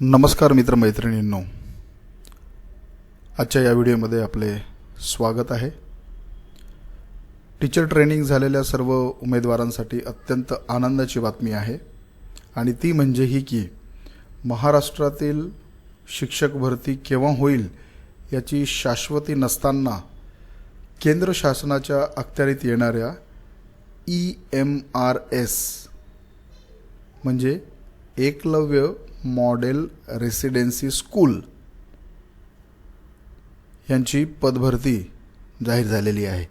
नमस्कार मित्रमैत्रिणींनो. आजच्या या व्हिडिओमध्ये आपले स्वागत आहे. टीचर ट्रेनिंग झालेल्या सर्व उमेदवारांसाठी अत्यंत आनंदाची बातमी आहे आणि ती म्हणजे ही की महाराष्ट्रातील शिक्षक भरती केव्हा होईल याची शाश्वती नसताना केंद्र शासनाच्या अखत्यारीत येणाऱ्या ई एम आर एस म्हणजे एकलव्य मॉडेल रेसिडेन्सी स्कूल यांची पदभरती जाहीर झालेली आहे.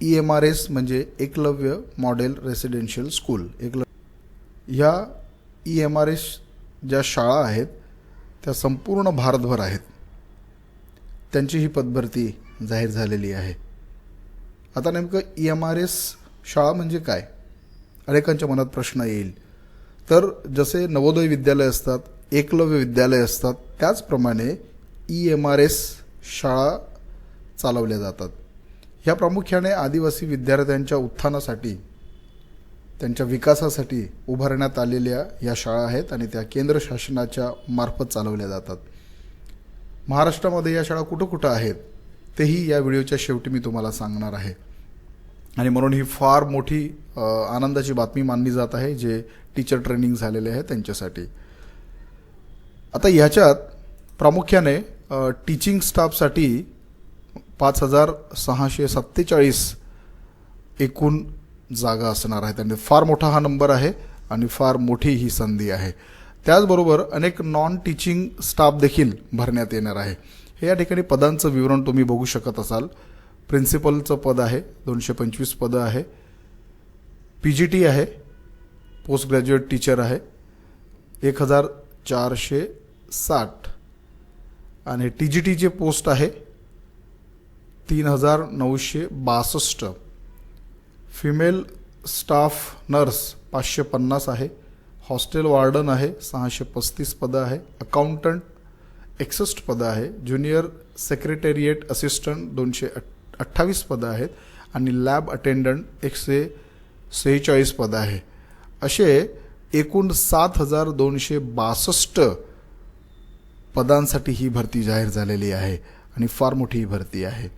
ई एम आर एस म्हणजे Eklavya model residential school. Eklavya ह्या ई एम आर एस ज्या शाळा आहेत त्या संपूर्ण भारतभर आहेत. त्यांची ही पदभरती जाहीर झालेली आहे. आता नेमकं ई एम आर एस शाळा म्हणजे काय? अनेकांच्या मनात प्रश्न येईल. तर जसे नवोदय विद्यालय असतात एकलव्य विद्यालय असतात त्याचप्रमाणे ई एम आर एस शाळा चालवल्या जातात. ह्या प्रामुख्याने आदिवासी विद्यार्थ्यांच्या उत्थानासाठी त्यांच्या विकासासाठी उभारण्यात आलेल्या या शाळा आहेत आणि त्या केंद्र शासनाच्या मार्फत चालवल्या जातात. महाराष्ट्रामध्ये या शाळा कुठं कुठं आहेत तेही या व्हिडिओच्या शेवटी मी तुम्हाला सांगणार आहे. आणि म्हणून ही फार मोठी आनंदाची बातमी मानली जात आहे जे टीचर ट्रेनिंग झालेले आहे त्यांच्यासाठी. आता ह्याच्यात प्रामुख्याने टीचिंग स्टाफसाठी पाच हजार सहाशे सत्तेचाळीस एकूण जागा असणार आहेत. आणि फार मोठा हा नंबर आहे आणि फार मोठी ही संधी आहे. त्याचबरोबर अनेक नॉन टीचिंग स्टाफ देखील भरण्यात येणार आहे. हे या ठिकाणी पदांचं विवरण तुम्ही बघू शकत असाल. प्रिन्सिपलचं पद आहे दोनशे पंचवीस पदं आहे. पी जी टी आहे पोस्ट ग्रॅज्युएट टीचर आहे. एक हजार चारशे साठ. आणि टी जी टीचे पोस्ट आहे तीन हजार नऊशे बासष्ट. फिमेल स्टाफ नर्स पाचशे पन्नास आहे. हॉस्टेल वार्डन आहे सहाशे पस्तीस पदं आहे. अकाउंटंट एकसष्ट पदं आहे. ज्युनियर सेक्रेटेरिएट असिस्टंट दोनशे अठ्ठावीस पदं आहेत. आणि लॅब अटेंडंट एकशे सेहेचाळीस पदं आहे. असे एकूण सात हजार दोनशे बासष्ट पदांसाठी ही भरती जाहीर झालेली आहे आणि फार मोठी ही भरती आहे.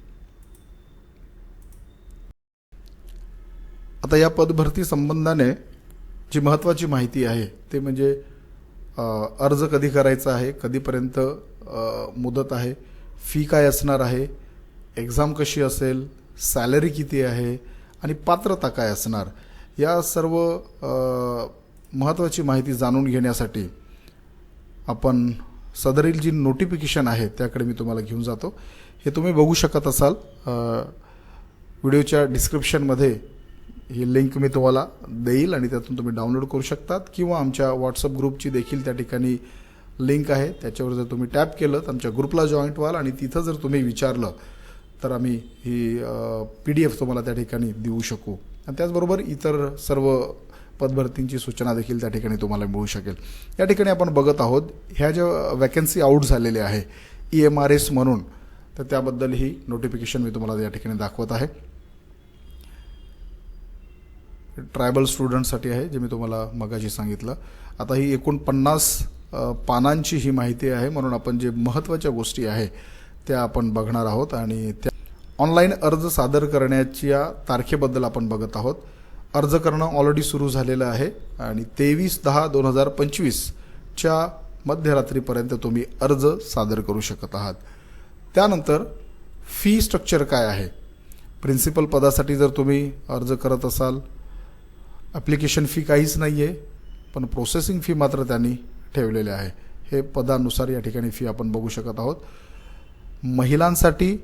आता या पदभरती संबंधाने जी महत्त्वाची माहिती आहे ते म्हणजे अर्ज कधी करायचा आहे कधीपर्यंत मुदत आहे फी काय असणार आहे एक्झाम कशी असेल सॅलरी किती आहे आणि पात्रता काय असणार या सर्व महत्त्वाची माहिती जाणून घेण्यासाठी आपण सदरील जी नोटिफिकेशन आहे त्याकडे मी तुम्हाला घेऊन जातो. हे तुम्ही बघू शकत असाल. व्हिडिओच्या डिस्क्रिप्शनमध्ये ही लिंक मी तुम्हाला देईल आणि त्यातून तुम्ही डाउनलोड करू शकतात किंवा आमच्या व्हॉट्सअप ग्रुपची देखील त्या ठिकाणी लिंक आहे. त्याच्यावर जर तुम्ही टॅप केलं तर आमच्या ग्रुपला जॉईंट व्हाल आणि तिथं जर तुम्ही विचारलं तर आम्ही ही पी डी एफ तुम्हाला त्या ठिकाणी देऊ शकू. आणि त्याचबरोबर इतर सर्व पदभरतींची सूचना देखील त्या ठिकाणी तुम्हाला मिळू शकेल. या ठिकाणी आपण बघत आहोत ह्या ज्या वॅकन्सी आऊट झालेल्या आहे ई एम आर एस म्हणून तर त्याबद्दल ही नोटिफिकेशन मी तुम्हाला या ठिकाणी दाखवत आहे. ट्रायबल स्टुडंटसाठी आहे जे मी तुम्हाला मगाशी सांगितलं. आता ही एकूण पन्नास पानांची ही माहिती आहे म्हणून आपण जे महत्त्वाच्या गोष्टी आहे त्या आपण बघणार आहोत आणि त्या ऑनलाईन अर्ज सादर करण्याच्या तारखेबद्दल आपण बघत आहोत. अर्ज करणं ऑलरेडी सुरू झालेलं आहे आणि तेवीस दहा दोन हजार पंचवीसच्या मध्यरात्रीपर्यंत तुम्ही अर्ज सादर करू शकत आहात. त्यानंतर फी स्ट्रक्चर काय आहे? प्रिन्सिपल पदासाठी जर तुम्ही अर्ज करत असाल ॲप्लिकेशन फी काहीच नाही आहे पण प्रोसेसिंग फी मात्र त्यांनी ठेवलेले आहे. हे पदानुसार या ठिकाणी फी आपण बघू शकत आहोत. महिलांसाठी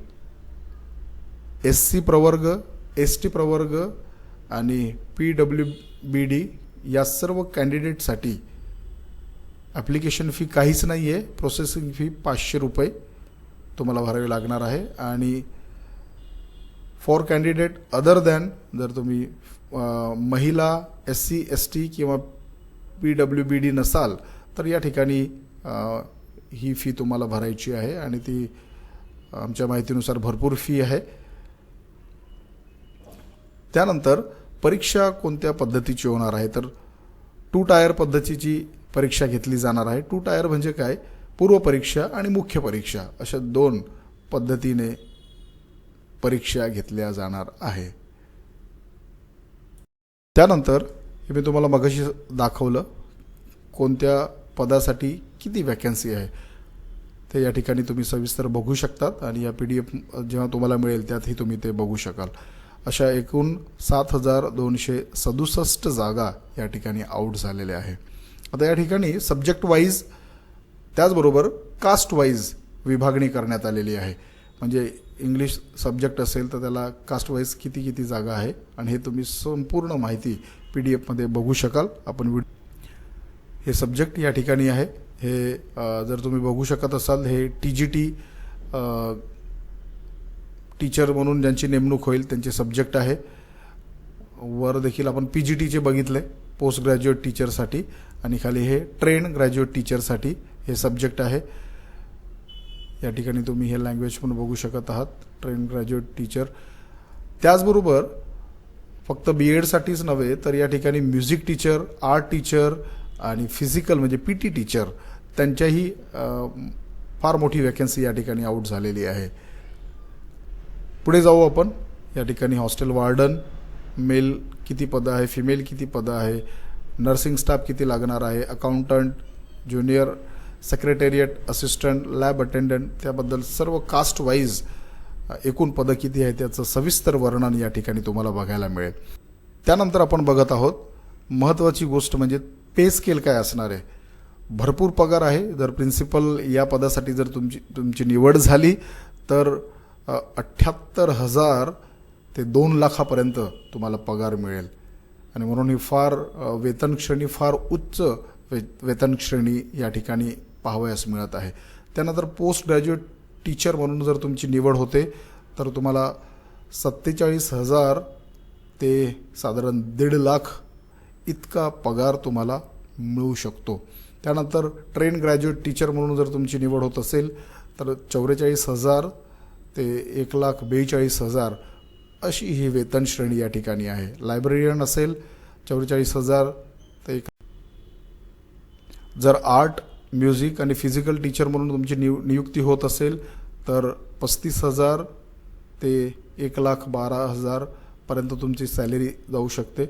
एस सी प्रवर्ग एस टी प्रवर्ग आणि पी डब्ल्यू बी डी या सर्व कॅन्डिडेटसाठी ॲप्लिकेशन फी काहीच नाही आहे प्रोसेसिंग फी पाचशे रुपये तुम्हाला भरावी लागणार आहे. आणि फॉर कॅन्डिडेट अदर दॅन जर तुम्ही महिला एस सी एस टी किंवा पी डब्ल्यू बी डी नसाल तर या ठिकाणी ही फी तुम्हाला भरायची आहे. आणि ती आमच्या माहितीनुसार भरपूर फी आहे. त्यानंतर परीक्षा कोणत्या पद्धतीची होणार आहे? तर टू टायर पद्धतीची परीक्षा घेतली जाणार आहे. टू टायर म्हणजे काय? पूर्व परीक्षा आणि मुख्य परीक्षा अशा दोन पद्धतीने परीक्षा घेतल्या जाणार आहे. त्यानंतर हे मी तुम्हाला मगाशी दाखवलं कोणत्या पदासाठी किती वॅकन्सी आहे. ते या ठिकाणी तुम्ही सविस्तर बघू शकतात आणि या पी डी एफ जेव्हा तुम्हाला मिळेल त्यातही तुम्ही ते बघू शकाल. अशा एकूण सात हजार दोनशे सदुसष्ट जागा या ठिकाणी आऊट झालेल्या आहे आता या ठिकाणी सब्जेक्ट वाईज त्याचबरोबर कास्ट वाईज विभागणी करण्यात आलेली आहे. म्हणजे इंग्लिश सब्जेक्ट असेल तर त्याला कास्ट वाईज किती किती जागा आहे आणि हे तुम्ही संपूर्ण माहिती पी डी एफमध्ये बघू शकाल. आपण व्हिडिओ हे सब्जेक्ट या ठिकाणी आहे. हे जर तुम्ही बघू शकत असाल हे टी जी टी टीचर म्हणून ज्यांची नेमणूक होईल त्यांचे सब्जेक्ट आहे. वर देखील आपण पी जी टीचे बघितले पोस्ट ग्रॅज्युएट टीचरसाठी आणि खाली हे ट्रेन ग्रॅज्युएट टीचरसाठी हे सब्जेक्ट आहे. या ठिकाणी तुम्ही हे लँग्वेज पण बघू शकत आहात ट्रेन ग्रॅज्युएट टीचर त्याचबरोबर फक्त बी एडसाठीच नव्हे तर या ठिकाणी म्युझिक टीचर आर्ट टीचर आणि फिजिकल म्हणजे पी टी टीचर त्यांच्याही फार मोठी वॅकन्सी या ठिकाणी आऊट झालेली आहे. पुढे जाऊ आपण. या ठिकाणी हॉस्टेल वार्डन मेल किती पदं आहे फिमेल किती पदं आहे नर्सिंग स्टाफ किती लागणार आहे accountant junior secretariat assistant lab attendant त्याबद्दल सर्व कास्ट वाईज एकूण पदं किती आहे त्याचं सविस्तर वर्णन या ठिकाणी तुम्हाला बघायला मिळेल. त्यानंतर आपण बघत आहोत महत्त्वाची गोष्ट म्हणजे पे स्केल काय असणार आहे. भरपूर पगार आहे जर प्रिन्सिपल या पदासाठी जर तुमची तुमची निवड झाली तर अठ्ठ्याहत्तर हजार ते दोन लाखापर्यंत तुम्हाला पगार मिळेल. आणि म्हणून ही फार वेतन श्रेणी फार उच्च वे वेतन श्रेणी या ठिकाणी पाहावयास मिळत आहे. त्यानंतर पोस्ट ग्रॅज्युएट टीचर म्हणून जर तुमची निवड होते तर तुम्हाला सत्तेचाळीस हजार ते साधारण दीड लाख इतका पगार तुम्हाला मिळू शकतो. त्यानंतर ट्रेन ग्रॅज्युएट टीचर म्हणून जर तुमची निवड होत असेल तर चौवेचाळीस हजार ते एक लाख बेचाळीस हजार अशी ही वेतन श्रेणी या ठिकाणी आहे. लायब्ररियन असेल चौवेचाळीस हजार ते एक जर आर्ट म्युझिक आणि फिजिकल टीचर म्हणून तुमची नियु नियुक्ती होत असेल तर पस्तीस हजार ते एक लाख बारा हजारपर्यंत तुमची सॅलरी जाऊ शकते.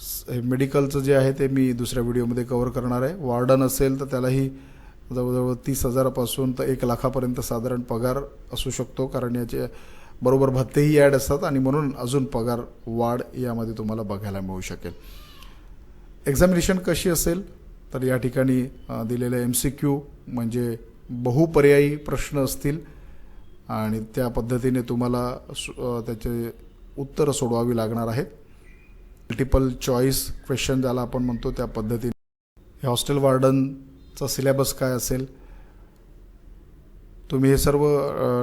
स- हे मेडिकलचं जे आहे ते मी दुसऱ्या व्हिडिओमध्ये कव्हर करणार आहे. वार्डन असेल तर त्यालाही जवळजवळ तीस हजारापासून तर एक लाखापर्यंत साधारण पगार असू शकतो कारण याचे बरोबर भत्तेही ॲड असतात आणि म्हणून अजून पगार वाढ यामध्ये तुम्हाला बघायला मिळू शकेल. एक्झामिनेशन कशी असेल? तर या ठिकाणी दिलेले एम सी क्यू म्हणजे बहुपर्यायी प्रश्न असतील आणि त्या पद्धतीने तुम्हाला सु- त्याचे उत्तरं सोडवावी लागणार आहेत. मल्टिपल चॉईस क्वेश्चन ज्याला आपण म्हणतो त्या पद्धतीने. हॉस्टेल वार्डन चा सिलेबस काय असेल? तुम्ही हे सर्व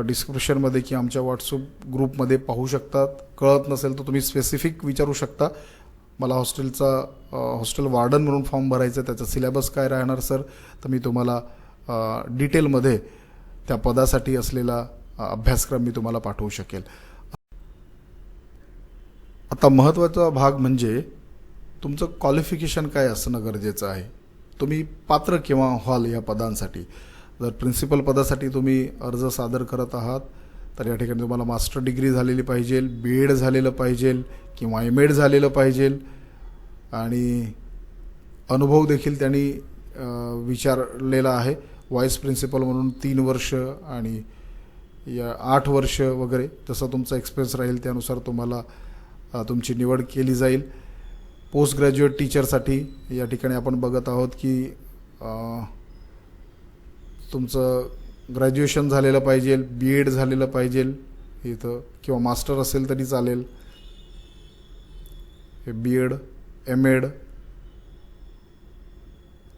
डिस्क्रिप्शनमध्ये किंवा आमच्या व्हॉट्सअप ग्रुपमध्ये पाहू शकतात. कळत नसेल तर तुम्ही स्पेसिफिक विचारू शकता. मला हॉस्टेलचा हॉस्टेल वार्डन म्हणून फॉर्म भरायचा आहे त्याचा सिलेबस काय राहणार सर तर मी तुम्हाला डिटेलमध्ये त्या पदासाठी असलेला अभ्यासक्रम मी तुम्हाला पाठवू शकेल. आता महत्त्वाचा भाग म्हणजे तुमचं क्वालिफिकेशन काय असणं गरजेचं आहे? तुम्ही पात्र किंवा हॉल या पदांसाठी. जर प्रिन्सिपल पदासाठी तुम्ही अर्ज सादर करत आहात तर या ठिकाणी तुम्हाला मास्टर डिग्री झालेली पाहिजे बी एड झालेलं पाहिजे किंवा एम एड झालेलं पाहिजे. आणि अनुभव देखील त्यांनी विचारलेला आहे. व्हाईस प्रिन्सिपल म्हणून तीन वर्ष आणि या आठ वर्ष वगैरे जसा तुमचा एक्सपिरियन्स राहील त्यानुसार तुम्हाला तुमची निवड केली जाईल. पोस्ट ग्रॅज्युएट टीचरसाठी या ठिकाणी आपण बघत आहोत की तुमचं ग्रॅज्युएशन झालेलं पाहिजे बी एड झालेलं पाहिजे इथं किंवा मास्टर असेल तरी चालेल. हे बी एड एम एड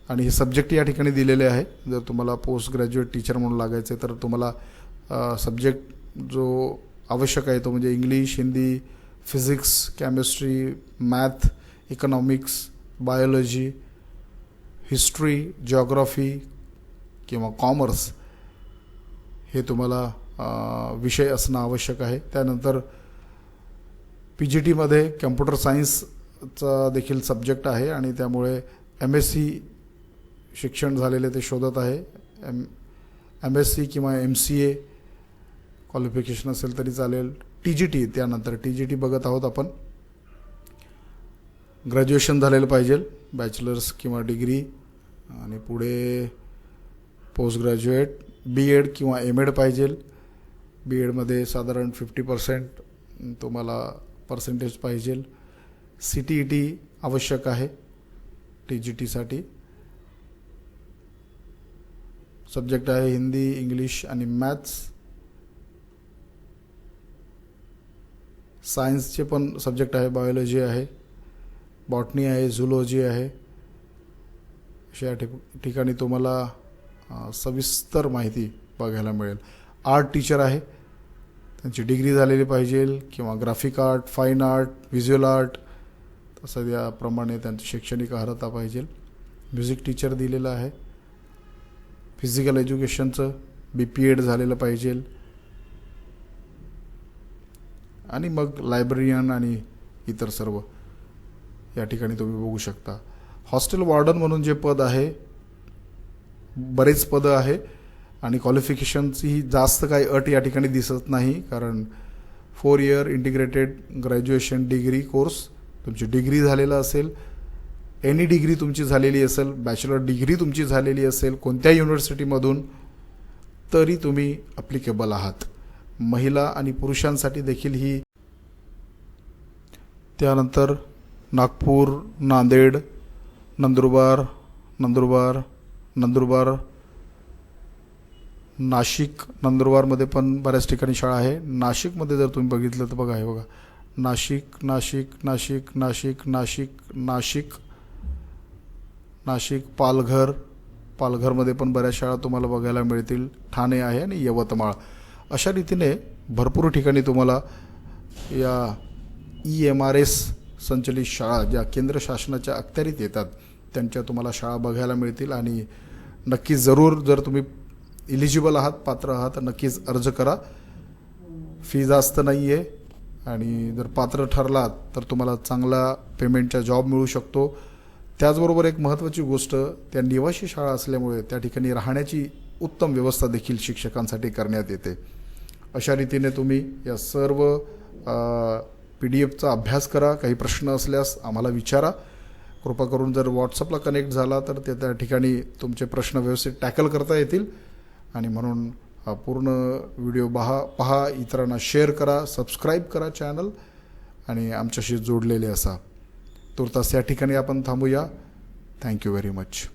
आणि हे सब्जेक्ट या ठिकाणी दिलेले आहे. जर तुम्हाला पोस्ट ग्रॅज्युएट टीचर म्हणून लागायचे तर तुम्हाला सब्जेक्ट जो आवश्यक आहे तो म्हणजे English Hindi physics chemistry math economics biology history geography किंवा कॉमर्स हे तुम्हाला विषय असणं आवश्यक आहे. त्यानंतर पी जी टीमध्ये कम्प्युटर सायन्सचा देखील सब्जेक्ट आहे आणि त्यामुळे एम एस सी शिक्षण झालेले ते शोधत आहे. एम एम एस सी किंवा एम सी ए क्वालिफिकेशन असेल तरी चालेल. टी जी टी त्यानंतर टी जी टी बघत आहोत आपण. ग्रॅज्युएशन झालेलं पाहिजे बॅचलर्स किंवा डिग्री आणि पुढे पोस्ट ग्रॅज्युएट बी एड किंवा एम एड पाहिजे. बी एडमध्ये साधारण फिफ्टी पर्सेंट तुम्हाला पर्सेंटेज पाहिजे. सी टी ई टी आवश्यक आहे टी जी टीसाठी सब्जेक्ट आहे हिंदी इंग्लिश आणि मॅथ्स सायन्सचे पण सब्जेक्ट आहे बायोलॉजी आहे. बॉटनी आहे झुलॉजी आहे. अशा ठिक- ठिकाणी तुम्हाला सविस्तर माहिती बघायला मिळेल. आर्ट टीचर आहे. त्यांची डिग्री झालेली पाहिजे किंवा graphic art fine art visual art तसं याप्रमाणे त्यांची शैक्षणिक अर्हता पाहिजे. म्युझिक टीचर दिलेलं आहे. फिजिकल एज्युकेशनचं बी पी एड झालेलं पाहिजे. आणि मग लायब्ररियन आणि इतर सर्व. या ठिकाणी तुम्ही बघू शकता. हॉस्टेल वॉर्डन म्हणून जे पद आहे बरेच पदं आहे आणि क्वालिफिकेशनची जास्त काही अट या ठिकाणी दिसत नाही कारण four year integrated graduation degree course तुमची डिग्री झालेला असेल. एनी डिग्री तुमची झालेली असेल बॅचलर डिग्री तुमची झालेली असेल कोणत्या युनिव्हर्सिटीमधून तरी तुम्ही अप्लिकेबल आहात. महिला आणि पुरुषांसाठी देखील ही त्यानंतर नागपूर नांदेड नंदुरबार नंदुरबार नंदुरबार नाशिक नंदुरबारमध्ये पण बऱ्याच ठिकाणी शाळा आहे. नाशिकमध्ये जर तुम्ही बघितलं तर बघा हे बघा. नाशिक नाशिक नाशिक नाशिक नाशिक नाशिक नाशिक पालघर. पालघरमध्ये पण बऱ्याच शाळा तुम्हाला बघायला मिळतील. ठाणे आहे आणि यवतमाळ. अशा रीतीने भरपूर ठिकाणी तुम्हाला या ई एम आर एस संचलित शाळा ज्या केंद्र शासनाच्या अखत्यारीत येतात त्यांच्या तुम्हाला शाळा बघायला मिळतील आणि नक्की जरूर जर तुम्ही इलिजिबल आहात पात्र आहात तर नक्कीच अर्ज करा. फी जास्त नाही आहे आणि जर पात्र ठरलात तर तुम्हाला चांगला पेमेंटचा जॉब मिळू शकतो. त्याचबरोबर एक महत्त्वाची गोष्ट त्या निवासी शाळा असल्यामुळे त्या ठिकाणी राहण्याची उत्तम व्यवस्था देखील शिक्षकांसाठी करण्यात येते. अशा रीतीने तुम्ही या सर्व पी डी एफचा अभ्यास करा काही प्रश्न असल्यास आम्हाला विचारा. कृपा करून जर व्हॉट्सअपला कनेक्ट झाला तर ते त्या ठिकाणी तुमचे प्रश्न व्यवस्थित टॅकल करता येतील. आणि म्हणून हा पूर्ण व्हिडिओ पहा पहा इतरांना शेअर करा सबस्क्राईब करा चॅनल आणि आमच्याशी जोडलेले असा. तुर्तास या ठिकाणी आपण थांबूया. Thank you very much.